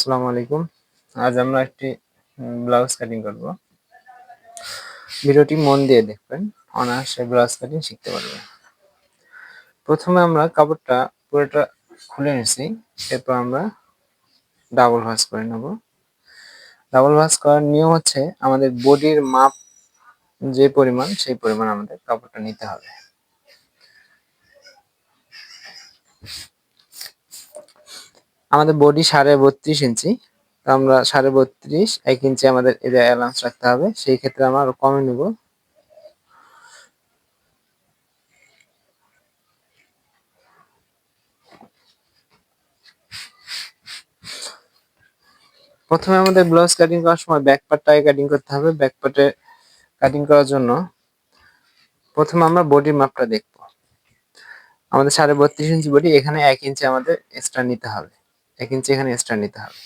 আসসালামু আলাইকুম। আজ আমরা একটি ব্লাউজ কাটিং করব। ভিডিওটি মন দিয়ে দেখবেন, অনায়াসে ব্লাউজ কাটিং শিখতে পারবেন। প্রথমে আমরা কাপড়টা পুরোটা খুলে নিছি, এরপর আমরা ডাবল ভাঁজ করে নেব। ডাবল ভাঁজ করার নিয়ম হচ্ছে আমাদের বডির মাপ যে পরিমাণ, সেই পরিমাণ আমাদের কাপড়টা নিতে হবে। আমাদের বডি সাড়ে বত্রিশ ইঞ্চি আমরা সাড়ে বত্রিশ, এক ইঞ্চি আমাদের এরিয়া অ্যালাউন্স রাখতে হবে। সেই ক্ষেত্রে আমরা আরও কমে নেব। প্রথমে আমাদের ব্লাউজ কাটিং করার সময় ব্যাক পার্টটাকে কাটিং করতে হবে ব্যাক পার্টে কাটিং করার জন্য। প্রথমে আমরা বডির মাপটা দেখব। আমাদের সাড়ে বত্রিশ ইঞ্চি বডি এখানে এক ইঞ্চি আমাদের এক্সট্রা নিতে হবে। এক ইঞ্চি এখানে এক্সট্রা নিতে হবে।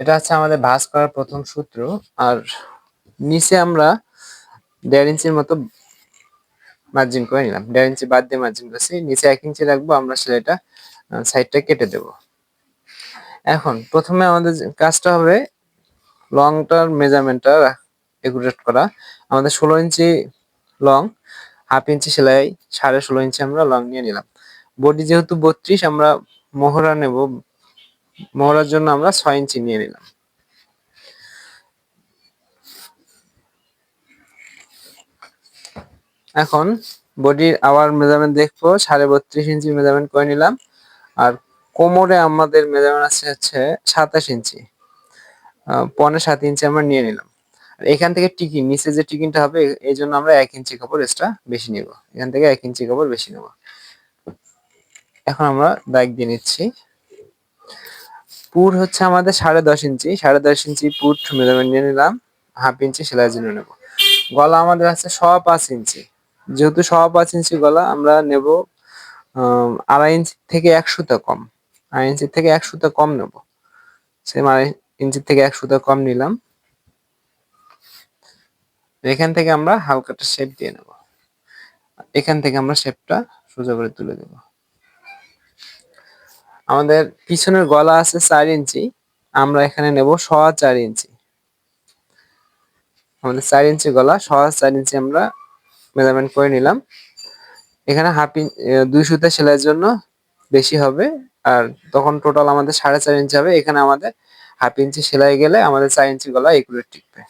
এটা হচ্ছে আমাদের ভাঁজ করার প্রথম সূত্র। আর নিচে আমরা দেড় ইঞ্চির মতো মার্জিন করে নিলাম। দেড় ইঞ্চি বাদ দিয়ে মার্জিন করছি। নিচে এক ইঞ্চি রাখব, আমরা সেটা সাইডটা কেটে দেব। এখন প্রথমে আমাদের কাজটা হবে লংটার মেজারমেন্টটা একুরেট করা। আমাদের ষোলো ইঞ্চি লং হাফ ইঞ্চি সেলাই, সাড়ে ষোলো ইঞ্চি আমরা লং নিয়ে নিলাম। বডি যেহেতু বত্রিশ, আমরা মোহরা নেব। মোহরার জন্য আমরা ছয় ইঞ্চি নিয়ে নিলাম। এখন বডির আবার মেজারমেন্ট দেখব, সাড়ে বত্রিশ ইঞ্চি মেজারমেন্ট করে নিলাম। আর কোমরে আমাদের মেজারমেন্ট আছে হচ্ছে সাতাশ ইঞ্চি। পনেরো সাত ইঞ্চি আমরা নিয়ে নিলাম। আর এখান থেকে টিকিন নিচে যে টিকিনটা হবে এই জন্য আমরা এক ইঞ্চি কাপড় এক্সট্রা বেশি নিব। এখান থেকে এক ইঞ্চি কাপড় বেশি নেব। এখন আমরা দাগ দিয়ে নিচ্ছি। পুর হচ্ছে আমাদের সাড়ে দশ ইঞ্চি। সাড়ে দশ ইঞ্চি পুট মেজারমেন্ট নিয়ে নিলাম। হাফ ইঞ্চি সেলাই জন্য নেব। গলা আমাদের আছে ছ পাঁচ ইঞ্চি। যেহেতু ছ পাঁচ ইঞ্চি গলা, আমরা নেব আড়াই ইঞ্চি থেকে এক সুতা কম। আড়াই ইঞ্চি থেকে এক সুতা কম নেব। সেম আড়াই ইঞ্চি থেকে এক সুতা কম নিলাম। এখান থেকে আমরা হালকাটা শেপ দিয়ে নেব। এখান থেকে আমরা শেপটা সোজা করে তুলে দেবো। আমাদের পিছনের গলা আছে চার ইঞ্চি, আমরা এখানে নেব সোয়া চার ইঞ্চি। আমাদের চার ইঞ্চি গলা, সোয়া চার ইঞ্চি আমরা মেজারমেন্ট করে নিলাম। এখানে হাফ ইঞ্চ দুই সুতা সেলাইয়ের জন্য বেশি হবে, আর তখন টোটাল আমাদের সাড়ে চার ইঞ্চি হবে। এখানে আমাদের হাফ ইঞ্চি সেলাই গেলে আমাদের চার ইঞ্চি গলা একুরেট টিকবে।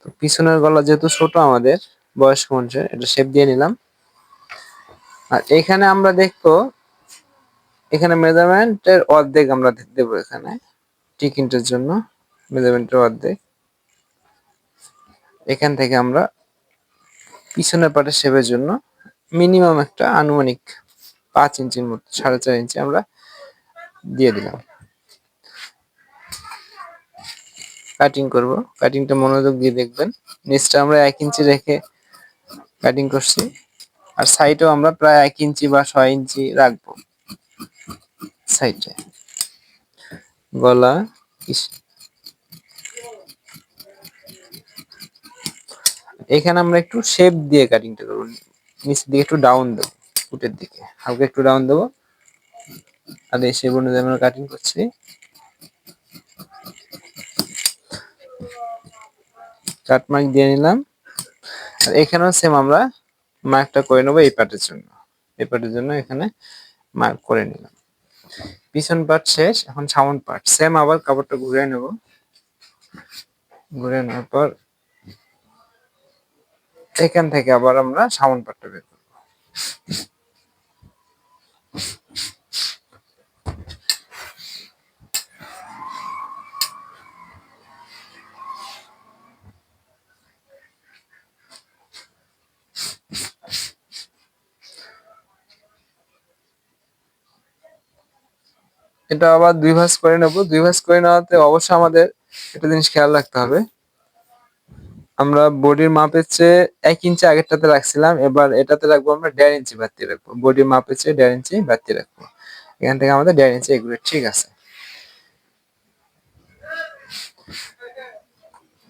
তো পিছনের গলা যেহেতু ছোট আমাদের বয়স্ক মানুষের, এটা শেপ দিয়ে নিলাম। আর এখানে আমরা দেখব এখানে মেজারমেন্টের অর্ধেক আমরা দেব এখানে টিক ইন্টের জন্য, মেজারমেন্টের অর্ধেক। এখান থেকে আমরা পিছনের পাটের শেপের জন্য মিনিমাম একটা আনুমানিক পাঁচ ইঞ্চির মতো, সাড়ে চার ইঞ্চি আমরা দিয়ে দিলাম। কাটিং করব। কাটিংটা মনোযোগ দিয়ে দেখবেন। নিচটা আমরা এক ইঞ্চি রেখে কাটিং করছি। আর সাইডেও আমরা প্রায় এক ইঞ্চি বা ছয় ইঞ্চি রাখব। সাইডে। গলা এখানে আমরা একটু শেপ দিয়ে কাটিংটা করব। নিচের দিকে একটু ডাউন দেবো ফুটের দিকে। হালকা একটু ডাউন দেবো। আর এই শেপ অনুযায়ী আমরা কাটিং করছি। কাট মার্ক দিয়ে নিলাম। আর এখানেও সেম আমরা মার্কটা করে নেব এই পার্টের জন্য। এই পার্টের জন্য এখানে মার্ক করে নিলাম। পিছন পার্ট শেষ, এখন সামন পার্ট সেম আবার কাপড়টা ঘুরে নেব। ঘুরে নেওয়ার পর এখান থেকে আবার আমরা সামন পার্টটা বের করব। এটা আবার দুই ভাঁজ করে নেব। দুই ভাঁজ করে নেওয়াতে অবশ্যই আমাদের একটা জিনিস খেয়াল রাখতে হবে। আমরা বডির মাপের চেয়ে এক ইঞ্চি আগেরটাতে রাখছিলাম, এবার এটাতে রাখব আমরা দেড় ইঞ্চি বাড়তি রাখব। বডির মাপের চেয়ে দেড় ইঞ্চি বাড়তি রাখব। এখান থেকে আমাদের দেড় ইঞ্চি এগুলো ঠিক আছে।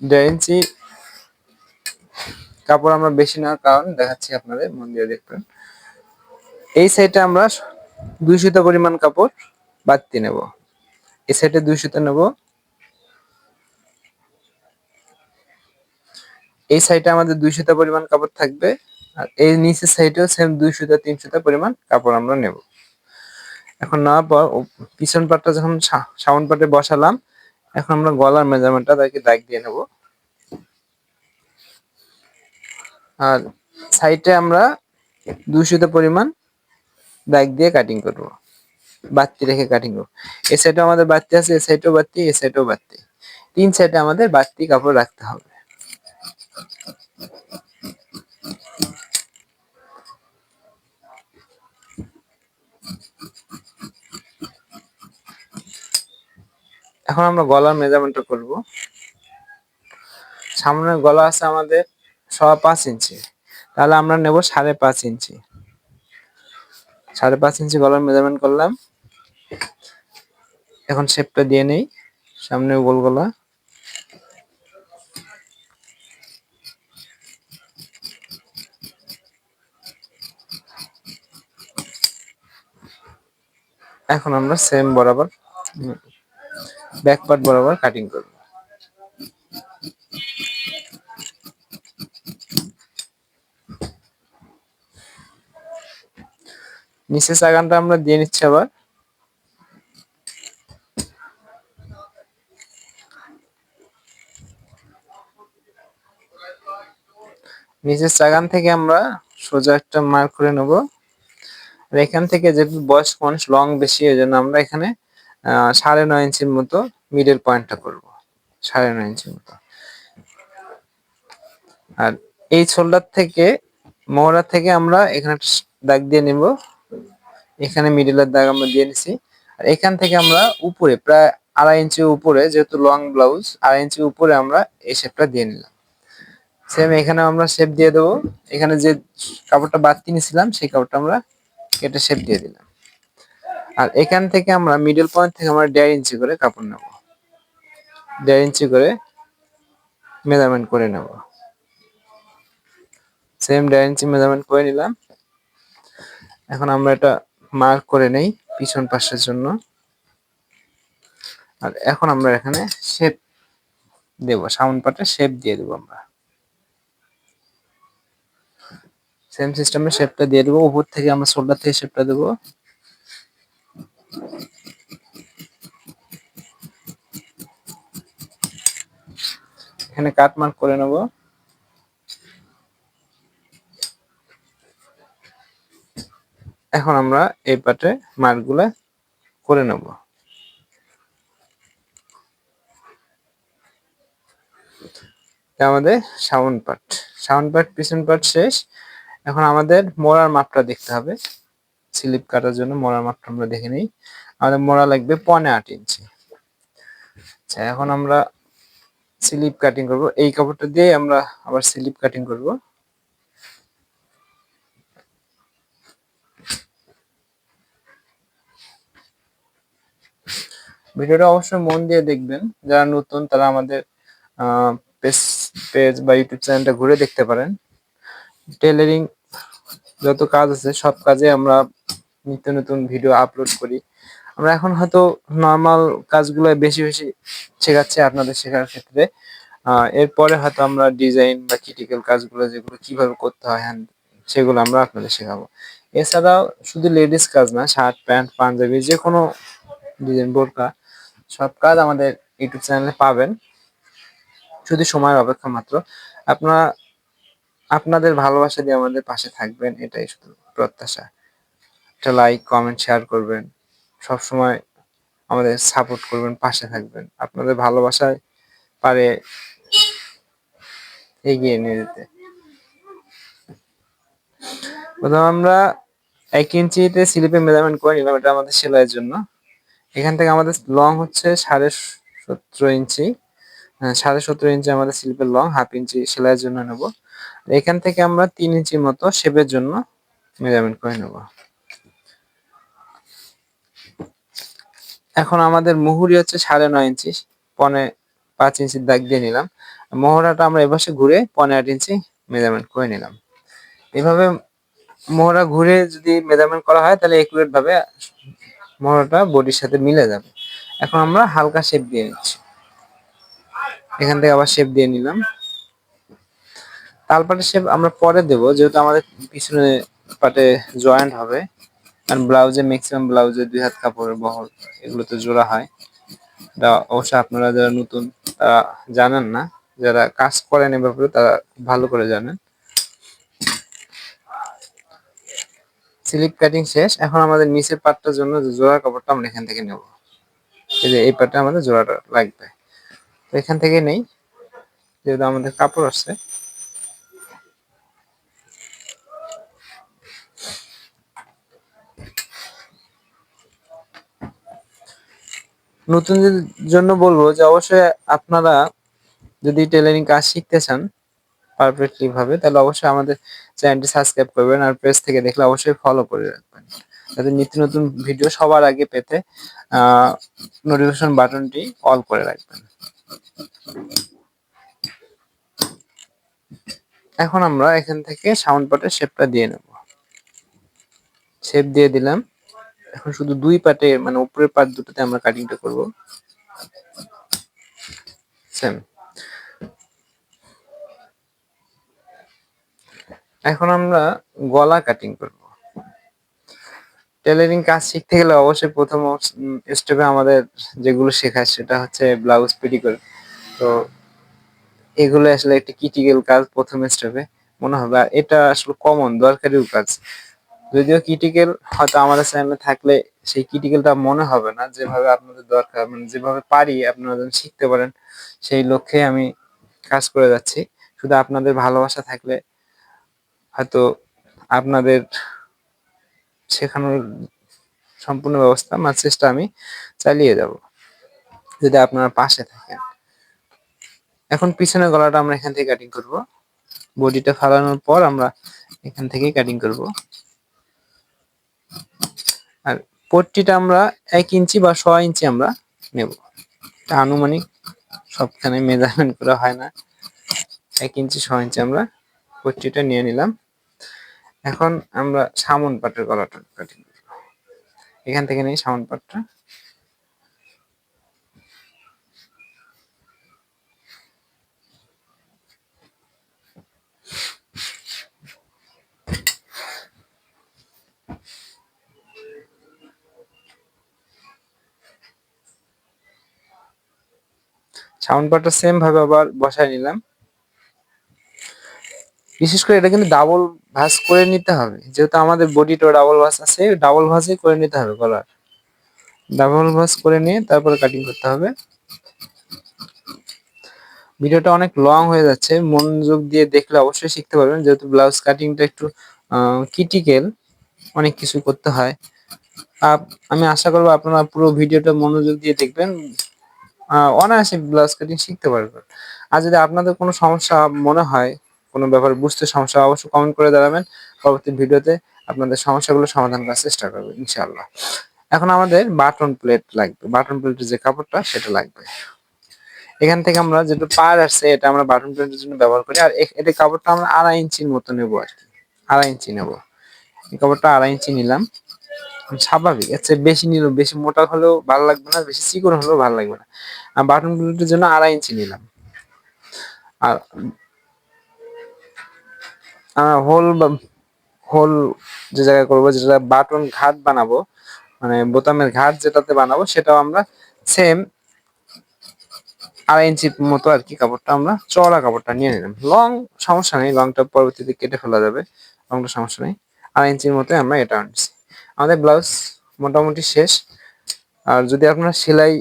দেড় ইঞ্চি কাপড় আমরা বেশি নেওয়ার কারণ দেখাচ্ছি আপনাদের, মন দিয়ে দেখবেন। এই সাইডে আমরা দুই দুইশত পরিমাণ কাপড় বাড়তি নেব। এই সাইডে দুইশোতে নেব। এই সাইডে আমাদের দুই সুতা পরিমাণ কাপড় থাকবে। আর এই নিচের সাইডেও সেম দুই সুতা তিন সুতা পরিমাণ কাপড় আমরা নেব। এখন নেওয়ার পর পিছন পাটটা যখন সাউন্ড পাটে বসালাম, এখন আমরা গলার মেজারমেন্টটা তাকে দাগ দিয়ে নেব। আর সাইডে আমরা দুই সুতা পরিমাণ দাগ দিয়ে কাটিং করব। বাত্তি রেখে কাটিং করব। এই সাইডে আমাদের বাত্তি আছে এই সাইডেও বাত্তি এই সাইডেও বাত্তি। তিন সাইডে আমাদের বাত্তি কাপড় রাখতে হবে। এখন আমরা গলার মেজারমেন্টটা করব। সামনে গলা আছে আমাদের সবা পাঁচ ইঞ্চি। তাহলে আমরা নেব সাড়ে পাঁচ ইঞ্চি। সাড়ে পাঁচ ইঞ্চি গলার মেজারমেন্ট করলাম। এখন শেপটা দিয়ে নেই। সামনে গোল গলা এখন আমরা সেম বরাবর ব্যাক পার্ট বরাবর কাটিং করব। নিচে চাগানটা আমরা দিয়ে নিচ্ছি আবার। নিচের চাগান থেকে আমরা সোজা একটা মার্ক করে নেব। আর এখান থেকে যেহেতু বয়স্ক মানুষ লং বেশি ওই জন্য আমরা এখানে সাড়ে নয় ইঞ্চির মতো মিডল পয়েন্টটা করব। সাড়ে নয় ইঞ্চির মতো। আর এই শোল্ডার থেকে মোহরা থেকে আমরা এখানে দাগ দিয়ে নিব। এখানে মিডিলের দাগ আমরা দিয়ে নিছি। আর এখান থেকে আমরা উপরে, প্রায় আড়াই ইঞ্চি উপরে, যেহেতু লং ব্লাউজ আড়াই ইঞ্চি উপরে আমরা এই শেপটা দিয়ে নিলাম। সেম এখানে আমরা শেপ দিয়ে দেবো। এখানে যে কাপড়টা বাদ কিনেছিলাম সেই কাপড়টা আমরা কেটে শেপ দিয়ে দিলাম। আর এখান থেকে আমরা মিডল পয়েন্ট থেকে আমরা দেড় ইঞ্চি করে কাপড় নেব। দেড় ইঞ্চি করে মেজারমেন্ট করে নেব। সেম দেড় ইঞ্চি মেজারমেন্ট করে নিলাম। এখন আমরা এটা মার্ক করে নেই পিছন পাশের জন্য। আর এখন আমরা এখানে শেপ দেব সাউন্ড পাটে শেপ দিয়ে দেবো আমরা। সেম সিস্টেমে শেপটা দিয়ে দেবো। উপর থেকে আমরা শোল্ডার থেকে শেপটা দেবো। এখানে কাট মার্ক করে নেব। এখন আমরা এই পাটে মার্কগুলো করে নেব। আমাদের সাউন্ড পার্ট। সাউন্ড পার্ট, পিছন পার্ট শেষ। এখন আমাদের মোড়ার মাপটা দেখতে হবে। স্লিপ কাটার জন্য মোড়ার মাপটা আমরা দেখে নিই। আমাদের মোড়া লাগবে পনে আট ইঞ্চি। আচ্ছা এখন আমরা স্লিপ কাটিং করব। এই কাপড়টা দিয়ে আমরা আবার স্লিপ কাটিং করব। ভিডিওটা অবশ্যই মন দিয়ে দেখবেন। যারা নতুন, তারা আমাদের পেজ পেজ বা ইউটিউব চ্যানেলটা ঘুরে দেখতে পারেন। টেলারিং যত কাজ আছে, সব কাজে আমরা নিত্য নতুন ভিডিও আপলোড করি। আমরা এখন হয়তো নর্মাল কাজগুলো বেশি বেশি শেখাচ্ছি আপনাদের শেখার ক্ষেত্রে। এরপরে হয়তো আমরা ডিজাইন বা ক্রিটিক্যাল কাজগুলো যেগুলো কীভাবে করতে হয় সেগুলো আমরা আপনাদের শেখাবো। এছাড়াও শুধু লেডিস কাজ না শার্ট প্যান্ট পাঞ্জাবি যে কোনো ডিজাইন বোরকা, সব কাজ আমাদের ইউটিউব চ্যানেলে পাবেন। শুধু সময়ের অপেক্ষা মাত্র। আপনারা আপনাদের ভালোবাসা দিয়ে আমাদের পাশে থাকবেন এটাই শুধু প্রত্যাশা। একটা লাইক কমেন্ট শেয়ার করবেন। সব সময় আমাদের সাপোর্ট করবেন পাশে থাকবেন। আপনাদের ভালোবাসায় পারে এগিয়ে নিয়ে যেতে। প্রথম আমরা এক ইঞ্চিতে স্লিপে মেজারমেন্ট করে নিলাম এটা আমাদের সেলাইয়ের জন্য। এখান থেকে আমাদের লং হচ্ছে সাড়ে সতেরো ইঞ্চি। হ্যাঁ, সাড়ে সতেরো ইঞ্চি আমাদের স্লিপের লং হাফ ইঞ্চি সেলাইয়ের জন্য নেব। এখান থেকে আমরা তিন ইঞ্চির মতো শেপের জন্য মেজারমেন্ট করে নেব। এখন আমাদের মুহুরি হচ্ছে সাড়ে নয় ইঞ্চি, পনে পাঁচ ইঞ্চির দাগ দিয়ে নিলাম। মোহরাটা আমরা এপাশে ঘুরে পনে আট ইঞ্চি মেজারমেন্ট করে নিলাম। এভাবে মোহরা ঘুরে যদি মেজারমেন্ট করা হয়, তাহলে একুরেট ভাবে মোহরাটা বডির সাথে মিলে যাবে। এখন আমরা হালকা শেপ দিয়ে নিচ্ছি। এখান থেকে আবার শেপ দিয়ে নিলাম। তালপাটের শেপ আমরা পরে দেব, যেহেতু আমাদের পিছনে পাটে জয়েন্ট হবে। কারণ ব্লাউজে ম্যাক্সিমাম ব্লাউজে দুই হাত কাপড়ের বহর এগুলোতে জোড়া হয়। এটা অবশ্যই আপনারা যারা নতুন, তারা জানেন না। যারা কাজ করেন এ ব্যাপারে, তারা ভালো করে জানেন। স্লিপ কাটিং শেষ। এখন আমাদের নিচের পাটটার জন্য যে জোড়ার কাপড়টা আমরা এখান থেকে নেব। এই যে এই পাটটা আমাদের জোড়াটা লাগবে। তো এখান থেকে নেই, যেহেতু আমাদের কাপড় আছে। নতুনদের জন্য বলব যে অবশ্যই আপনারা যদি টেলারিং কাজ শিখতে চান পারফেক্টলি ভাবে, তাহলে অবশ্যই আমাদের চ্যানেলটি সাবস্ক্রাইব করবেন আর পেজ থেকে দেখলে অবশ্যই ফলো করে রাখবেন। যাতে নিত্য নতুন ভিডিও সবার আগে পেতে নোটিফিকেশন বাটনটি অল করে রাখবেন। এখন আমরা এখান থেকে সাউন্ড পাটের শেপটা দিয়ে নেব। শেপ দিয়ে দিলাম। এখন শুধু দুই পাটে মানে উপরের পাট দুটোতে আমরা কাটিংটা করব। সেম এখন আমরা গলা কাটিং করব। টেলারিং কাজ শিখতে গেলে অবশ্যই প্রথম স্টেপে আমাদের যেগুলো শেখায় সেটা হচ্ছে ব্লাউজ পেটিকোট তো এগুলো আসলে একটা ক্রিটিক্যাল কাজ প্রথম স্টেপে মনে হবে এটা আসলে কমন দরকারিও কাজ। যদিও ক্রিটিক্যাল হয়তো আমাদের চ্যানেলে থাকলে সেই ক্রিটিক্যালটা মনে হবে না, যেভাবে আপনাদের দরকার মানে যেভাবে পারি আপনারা যেন শিখতে পারেন, সেই লক্ষ্যে আমি কাজ করে যাচ্ছি। শুধু আপনাদের ভালোবাসা থাকলে হয়তো আপনাদের শেখানোর সম্পূর্ণ ব্যবস্থা আমার চেষ্টা আমি চালিয়ে যাব, যদি আপনারা পাশে থাকেন। এখন পিছনের গলাটা আমরা এখান থেকে কাটিং করব। বডিটা ফালানোর পর আমরা এখান থেকেই কাটিং করব। পট্টিটা আমরা এক ইঞ্চি বা ছয় ইঞ্চি আমরা নেব। আনুমানিক সবখানে মেজারমেন্ট করা হয় না। এক ইঞ্চি, ছয় ইঞ্চি আমরা পট্টিটা নিয়ে নিলাম। এখন আমরা সামন পাটের গলাটা কাটি এখান থেকে নিয়ে সামন পাটটা সাউন্ড পার্টটা সেম ভাবে আবার বসায় নিলাম। বিশেষ করে এটা কিন্তু ডাবল ভাঁজ করে নিতে হবে। যেহেতু আমাদের বডিটা ডাবল ভাঁজ আছে ডাবল ভাঁজে করে নিতে হবে গলার। ডাবল ভাঁজ করে নিয়ে তারপরে কাটিং করতে হবে। ভিডিওটা অনেক লং হয়ে যাচ্ছে। মনোযোগ দিয়ে দেখলে অবশ্যই শিখতে পারবেন। যেহেতু ব্লাউজ কাটিংটা একটু ক্রিটিক্যাল অনেক কিছু করতে হয়। আমি আশা করব আপনারা পুরো ভিডিওটা মনোযোগ দিয়ে দেখবেন। অনায়াসে ব্লাউজ কাটিং শিখতে পারবেন। আর যদি আপনাদের কোনো সমস্যা মনে হয়, কোনো ব্যাপারে বুঝতে সমস্যা অবশ্যই কমেন্ট করে দাঁড়াবেন পরবর্তী ভিডিওতে আপনাদের সমস্যাগুলো সমাধান করার চেষ্টা করব, ইনশাআল্লাহ। এখন আমাদের বাটন প্লেট লাগবে। বাটন প্লেটের যে কাপড়টা, সেটা লাগবে। এখান থেকে আমরা যেটা পার আসছে এটা আমরা বাটন প্লেটের জন্য ব্যবহার করি। আর এটা কাপড়টা আমরা আড়াই ইঞ্চির মতো নেব আর কি। আড়াই ইঞ্চি নেব। এই কাপড়টা আড়াই ইঞ্চি নিলাম। স্বাভাবিক। এর চেয়ে বেশি নিল বেশি মোটা হলেও ভালো লাগবে না, বেশি চিকন হলেও ভালো লাগবে না। আর বাটন প্লেটের জন্য আড়াই ইঞ্চি নিলাম। আর হোল হোল যে জায়গায় করব, যেটা বাটন ঘাট বানাবো মানে বোতামের ঘাট যেটাতে বানাবো, সেটাও আমরা সেম আড়াই ইঞ্চির মতো আর কি কাপড়টা আমরা চড়া কাপড়টা নিয়ে নিলাম। লং সমস্যা নেই লংটা পরবর্তীতে কেটে ফেলা যাবে লংটা সমস্যা নেই। আড়াই ইঞ্চির মতো আমরা এটা আনছি। আমাদের ব্লাউজ মোটামুটি শেষ। আর যদি আপনারা সেলাই,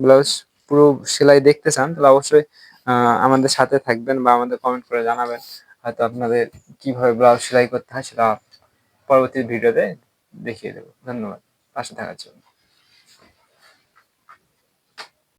ব্লাউজ পুরো সেলাই দেখতে চান, তাহলে অবশ্যই আমাদের সাথে থাকবেন বা আমাদের কমেন্ট করে জানাবেন হয়তো আপনাদের কীভাবে ব্লাউজ সেলাই করতে হয় সেটা পরবর্তী ভিডিওতে দেখিয়ে দেবো। ধন্যবাদ। পাশে থাকার জন্য।